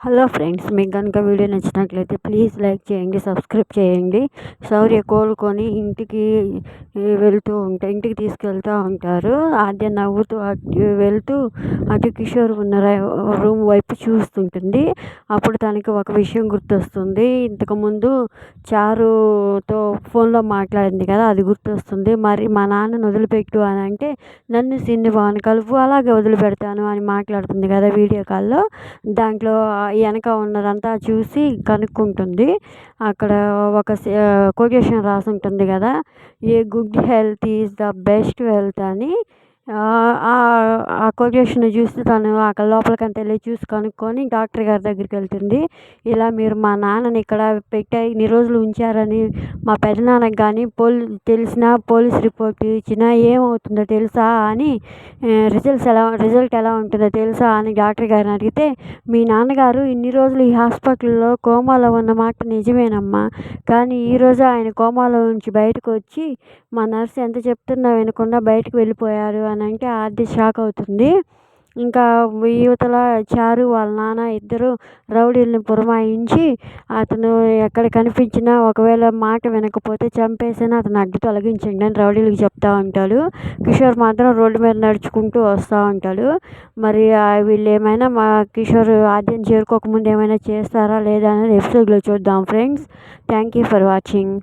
Hello friends మీకు కనుక video నచ్చినట్లయితే ప్లీజ్ లైక్ చేయండి సబ్స్క్రైబ్ చేయండి. శౌర్య కోలుకొని ఇంటికి వెళ్తూ ఉంటే ఇంటికి తీసుకెళ్తూ ఉంటారు. ఆద్య నవ్వుతూ అటు వెళ్తూ అటు కిషోర్ ఉన్న రూమ్ వైపు చూస్తుంటుంది. అప్పుడు తనకి ఒక విషయం గుర్తొస్తుంది. ఇంతకుముందు చారుతో ఫోన్లో మాట్లాడింది కదా అది గుర్తొస్తుంది. మరి మా నాన్నను వదిలిపెట్టు అని అంటే నన్ను సిన్ని వాన్ కలుపు అలాగే వదిలిపెడతాను అని మాట్లాడుతుంది కదా వీడియో కాల్లో. దాంట్లో వెనక ఉన్నదంతా చూసి కనుక్కుంటుంది. అక్కడ ఒక కొటేషన్ రాసి ఉంటుంది కదా. A good health is the best wealth అని ఆ కొటేషన్ చూసి తను అక్కడ లోపలికంత వెళ్ళి చూసి కనుక్కొని డాక్టర్ గారి దగ్గరికి వెళ్తుంది. ఇలా మీరు మా నాన్నని ఇక్కడ పెట్టే ఇన్ని రోజులు ఉంచారని మా పెదనాన్నకి కానీ పోలీ తెలిసినా పోలీస్ రిపోర్ట్ ఇచ్చినా ఏమవుతుందో తెలుసా అని రిజల్ట్స్ ఎలా రిజల్ట్ ఎలా ఉంటుందో తెలుసా అని డాక్టర్ గారిని అడిగితే మీ నాన్నగారు ఇన్ని రోజులు ఈ హాస్పిటల్లో కోమాలో ఉన్న మాట నిజమేనమ్మా. కానీ ఈరోజు ఆయన కోమాలో నుంచి బయటకు వచ్చి మా నర్స్ ఎంత చెప్తున్నా వినకుండా బయటకు వెళ్ళిపోయారు అని అంటే ఆర్థిక షాక్ అవుతుంది. ఇంకా యువతల చారు వాళ్ళ నాన్న ఇద్దరు రౌడీల్ని పురమాయించి అతను ఎక్కడ కనిపించినా ఒకవేళ మాట వినకపోతే చంపేసినా అతను అడ్డు తొలగించండి అని రౌడీలకు చెప్తా ఉంటాడు. కిషోర్ మాత్రం రోడ్డు మీద నడుచుకుంటూ వస్తూ ఉంటాడు. మరి వీళ్ళు ఏమైనా మా కిషోర్ ఆద్యం చేరుకోకముందు ఏమైనా చేస్తారా లేదా అనేది ఎపిసోడ్లో చూద్దాం friends. Thank you for watching.